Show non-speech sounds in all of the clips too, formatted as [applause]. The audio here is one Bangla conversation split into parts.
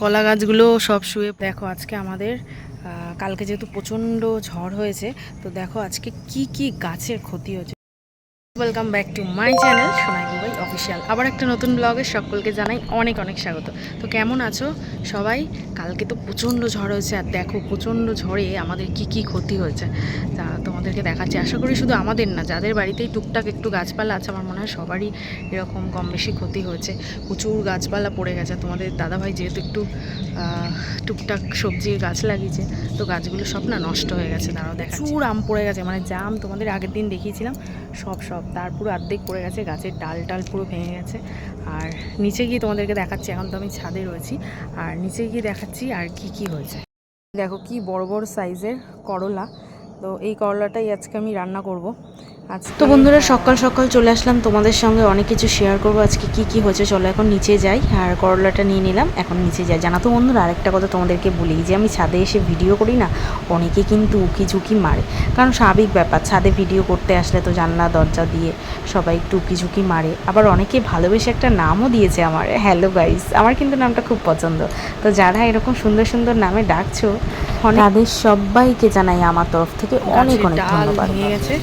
কলা গাছগুলো সব শুয়ে, দেখো আজকে আমাদের কালকে যেহেতু প্রচণ্ড ঝড় হয়েছে, তো দেখো আজকে কি কি গাছের ক্ষতি হয়েছে। Welcome back to my channel Sonai Gubai official আবার একটা নতুন ব্লগে সকলকে জানাই অনেক অনেক স্বাগত। তো কেমন আছো সবাই? কালকে তো প্রচণ্ড ঝড় হয়েছে আর দেখো প্রচণ্ড ঝড়ে আমাদের কি কি ক্ষতি হয়েছে। তা তোমাদেরকে দেখাচ্ছি। আশা করি শুধু আমাদের না, যাদের বাড়িতেই টুকটাক একটু গাছপালা আছে, আমার মনে হয় সবারই এরকম কম বেশি ক্ষতি হয়েছে। প্রচুর গাছপালা পড়ে গেছে। তোমাদের দাদাভাই যেহেতু একটু টুকটাক সবজির গাছ লাগিয়েছে, তো গাছগুলো সব না নষ্ট হয়ে গেছে। তারাও দেখা প্রচুর আম পড়ে গেছে। মানে জাম তোমাদের আগের দিন দেখিয়েছিলাম, সব সব। তার পুরো অর্ধেক পড়ে গেছে, গাছের ডাল, টাল পুরো ভেঙে গেছে। আর নিচে গিয়ে তোমাদেরকে দেখাচ্ছি, এখন তো আমি ছাদে রয়েছি, আর নিচে গিয়ে দেখাচ্ছি আর কি কি হয়েছে। দেখো কি বড় বড় সাইজের করলা। তো এই করলাটাই আজকে আমি রান্না করব। আজ তো বন্ধুরা সকাল সকাল চলে আসলাম তোমাদের সঙ্গে অনেক কিছু শেয়ার করব। আজকে কি কি হয়েছে চলো এখন নিচে যাই। আর করলাটা নিয়ে নিলাম এখন নিচে যাই। জানা তো বন্ধুরা আরেকটা কথা তোমাদেরকে বলি যে আমি ছাদে এসে ভিডিও করি না অনেকে কিন্তু উকি ঝুঁকি মারে। কারণ স্বাভাবিক ব্যাপার ছাদে ভিডিও করতে আসলে তো জানলা দরজা দিয়ে সবাই একটু উকি ঝুঁকি মারে। আবার অনেকে ভালোবেসে একটা নামও দিয়েছে আমার। হ্যালো গাইস আমার কিন্তু নামটা খুব পছন্দ। তো যারা এরকম সুন্দর সুন্দর নামে ডাকছো তাদের সবাইকে জানাই আমার তরফ থেকে অনেক অনেক ধন্যবাদ ভেঙে গেছে।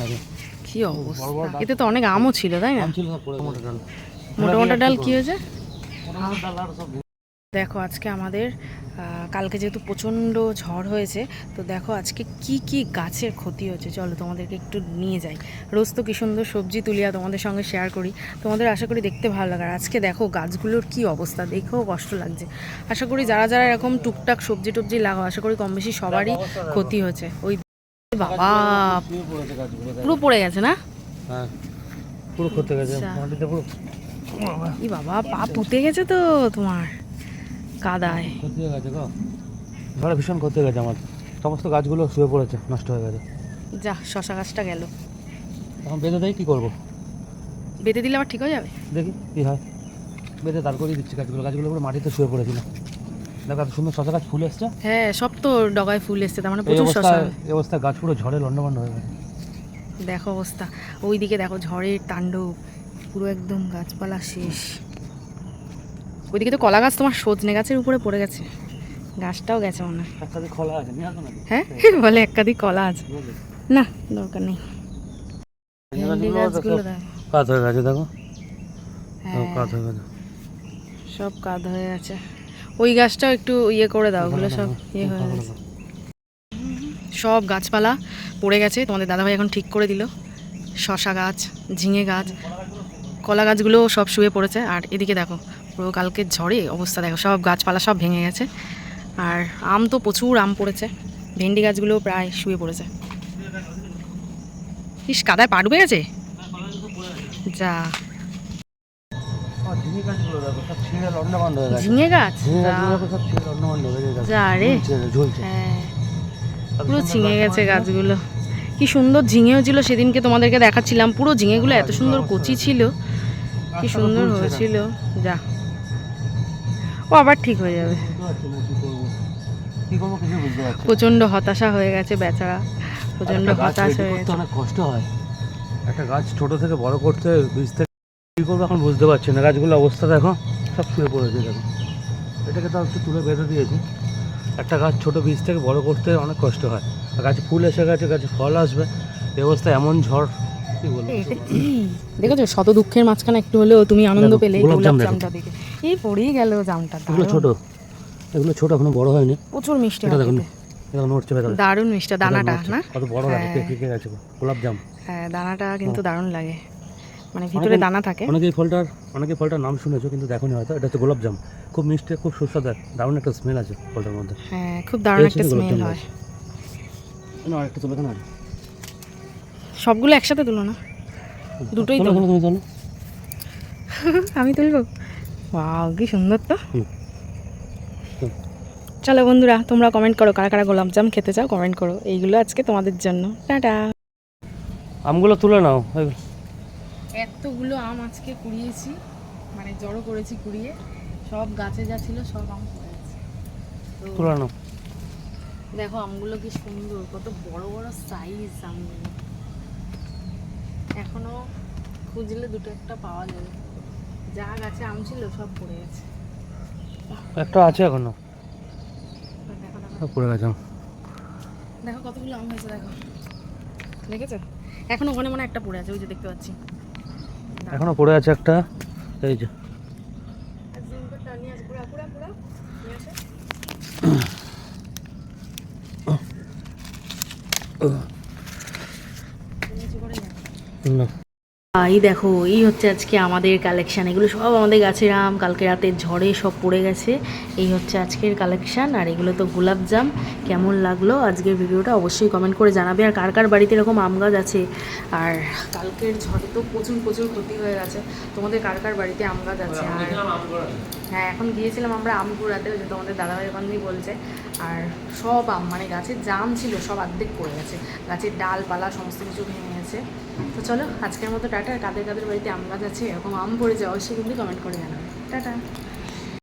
কি অবস্থা? এতে তো অনেক আমও ছিল তাই না? ছিল না পড়ে মোটা ডাল। মোটা মোটা ডাল কি হয়েছে? মোটা মোটা ডাল আর সব দেখো আজকে আমাদের কালকে যেহেতু প্রচণ্ড ঝড় হয়েছে তো দেখো আজকে কি কি গাছের ক্ষতি হয়েছে। চলো তোমাদেরকে একটু নিয়ে যাই। রোজ তো কি সুন্দর সবজি তুলিয়া তোমাদের সঙ্গে শেয়ার করি। তোমাদের আশা করি দেখতে ভালো লাগে। আর আজকে দেখো গাছগুলোর কি অবস্থা দেখেও কষ্ট লাগছে। আশা করি যারা যারা এরকম টুকটাক সবজি টবজি লাগাও আশা করি কম বেশি সবারই ক্ষতি হয়েছে। ওই বাবা। পুরো পড়ে গেছে না? হ্যাঁ পুরো ক্ষতি গেছে আচ্ছা। মাটিতে পুরো। ই বাবা পা পুঁতে গেছে তো তোমার কাদায়। ক্ষতি গেছে গো। ঝড়ে ভীষণ ক্ষতি গেছে আমার। সমস্ত গাছগুলো শুয়ে পড়েছে নষ্ট হয়ে গেছে। যা শশা গাছটা গেল। এখন বেঁধে দেয় কী করব? বেঁধে দিলে আবার ঠিক হয়ে যাবে? দেখি কী হয়। বেঁধে দাঁড় করিয়ে দিচ্ছি গাছগুলো। গাছগুলো পুরো মাটিতে শুয়ে পড়েছিল। দেখো সুন্দর শশা গাছ ফুল এসছে। হ্যাঁ সব তো ডগায় ফুল এসছে তার মানে প্রচুর শশা। এই অবস্থায় গাছ পুরো ঝড়ে লন্ডভন্ড হয়ে গেছে। দেখো অবস্থা ওইদিকে দেখো ঝড়ের তাণ্ডব পুরো একদম গাছপালা শেষ। ওইদিকে তো কলা গাছ তোমার সজনে গাছের উপরে পড়ে গেছে। গাছটাও গেছে মনে হয়। খোলা আছে হ্যাঁ? [laughs] বলে একাধিক কলা আছে। না দরকার নেই। কাজ হয়ে গেছে দেখো। হ্যাঁ। কাজ সব কাদ হয়ে গেছে। ওই গাছটাও একটু ইয়ে করে দাও ওগুলো সব ইয়ে হয়ে গেছে। সব গাছপালা পড়ে গেছে তোমাদের দাদাভাই এখন ঠিক করে দিল। শশা গাছ ঝিঙে গাছ কলা গাছগুলো সব শুয়ে পড়েছে। আর এদিকে দেখো পুরো কালকে ঝড়ে অবস্থা দেখো সব গাছপালা সব ভেঙে গেছে। আর আম তো প্রচুর আম পড়েছে ভেন্ডি গাছগুলো প্রায় শুয়ে পড়েছে। ইস কাদায় পা ডুবে গেছে? যা। ঝিঙে গাছ? যা। রে। হ্যাঁ। পুরো ঝিঙে গেছে। গাছগুলো। কি সুন্দর ঝিঙেও ছিল সেদিনকে তোমাদেরকে দেখাচ্ছিলাম। পুরো ঝিঙেগুলো এত সুন্দর কচি ছিল। কি সুন্দর হয়েছিল। যা। ও আবার ঠিক হয়ে যাবে। প্রচণ্ড হতাশা হয়ে গেছে বেচারা। প্রচণ্ড হতাশ হয়ে গেছে। অনেক কষ্ট হয়। একটা গাছ ছোট থেকে বড় করতে বীজ থেকে কী করব এখন বুঝতে পারছি না। গাছগুলো অবস্থা দেখো। সব শুয়ে পড়েছে দেখো। এটাকে তো একটু তুলে বেঁধে দিয়েছি। একটা গাছ ছোট বীজ থেকে বড় করতে অনেক কষ্ট হয়। আর গাছে ফুল এসে গেছে গাছে ফল আসবে। অবস্থায় এমন ঝড় কি বলব? দেখেছ? শত দুঃখের মাঝখানে একটু হলেও তুমি আনন্দ পেলে গোলাপ গোলাপ জাম জামটা দেখে। এই পড়েই গেল জামটা এগুলো ছোট। এগুলো ছোট এখনও বড় হয়নি। প্রচুর মিষ্টি এটা দেখুন এটা নড়ছে ভেতরে। দারুণ মিষ্টি দানাটা না? কত বড় লাগে হ্যাঁ। পেকে গেছে গোলাপ জাম হ্যাঁ দানাটা কিন্তু দারুণ লাগে। মানে ভিতরে দানা থাকে। অনেকে এই ফলটার অনেকে ফলটার নাম শুনেছো কিন্তু দেখোনি হয়তো। এটা হচ্ছে গোলাপ জাম। খুব মিষ্টি খুব সুস্বাদু দারুণ একটা স্মেল আছে ফলটার মধ্যে। হ্যাঁ খুব দারুণ একটা স্মেল হয়। না আরেকটা তুলে কেন সবগুলো একসাথে তুলো না? দুটোই তোলো। [laughs] আমি তুলবো? ওয়াও কি সুন্দর তো। চলো বন্ধুরা তোমরা কমেন্ট করো কারা কারা গোলাপজাম খেতে চাও কমেন্ট করো। এইগুলো আজকে তোমাদের জন্য। টাটা। আমগুলো তুলে নাও এতগুলো আম আজকে কুড়িয়েছি মানে জড়ো করেছি কুড়িয়ে। সব গাছে যা ছিল সব আম পড়ে তো দেখো আমগুলো কি সুন্দর কত বড় বড় সাইজ আমগুলো। এখনও খুঁজলে দুটো একটা পাওয়া যাবে। যা গাছে আম ছিল সব পড়ে গেছে একটা আছে এখনও? পড়ে গেছে। দেখো কতগুলো আম হয়েছে দেখো। দেখেছ? এখন ওখানে মনে একটা পড়ে আছে ওই যে দেখতে পাচ্ছি। এখনও পড়ে আছে একটা। এই যে। না। এই দেখো এই হচ্ছে আজকে আমাদের কালেকশন এগুলো সব আমাদের গাছের আম কালকে রাতে ঝড়ে সব পড়ে গেছে। এই হচ্ছে আজকের কালেকশন আর এগুলো তো গোলাপ জাম। কেমন লাগল আজকের ভিডিওটা অবশ্যই কমেন্ট করে জানাবে। আর কার কার বাড়িতে এরকম আম গাছ আছে? আর কালকের ঝড়ে তো প্রচুর প্রচুর ক্ষতি হয়ে গেছে। তোমাদের কার কার বাড়িতে আম গাছ আছে? আর হ্যাঁ এখন গিয়েছিলাম আমরা আম কুড়াতে ওই যে তোমাদের দাদাভাই ওখানেই বলছে। আর সব আম মানে গাছের জাম ছিল সব অর্ধেক পড়ে গেছে। গাছের ডালপালা সমস্ত কিছু ভেঙে গেছে। তো চলো আজকের মতো টাটা কাদের কাদের বাড়িতে আম গাছ আছে, এরকম আম পড়ে যাওয়া অবশ্যই কিন্তু কমেন্ট করে জানাবে। টাটা।